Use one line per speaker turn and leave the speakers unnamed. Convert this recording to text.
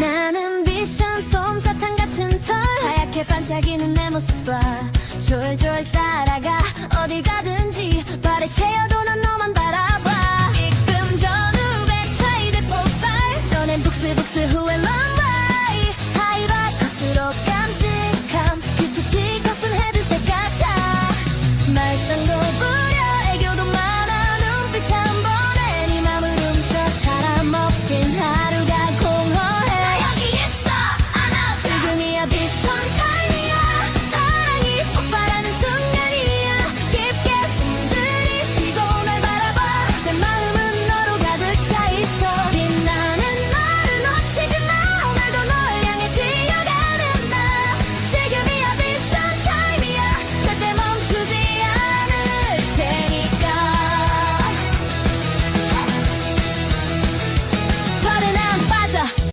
나는 비싼 솜사탕 같은 털. 하얗게 반짝이는 내 모습 봐 졸졸 따라가 어디 가든지 발에 채여도 난 너만 바라봐. 입금 전 후배 차이대 폭발. 전엔 북스북스 후에 런바이. 하이바이커스로 깜찍함. 큐트 티컷은 헤드셋 같아. 말썽도 부르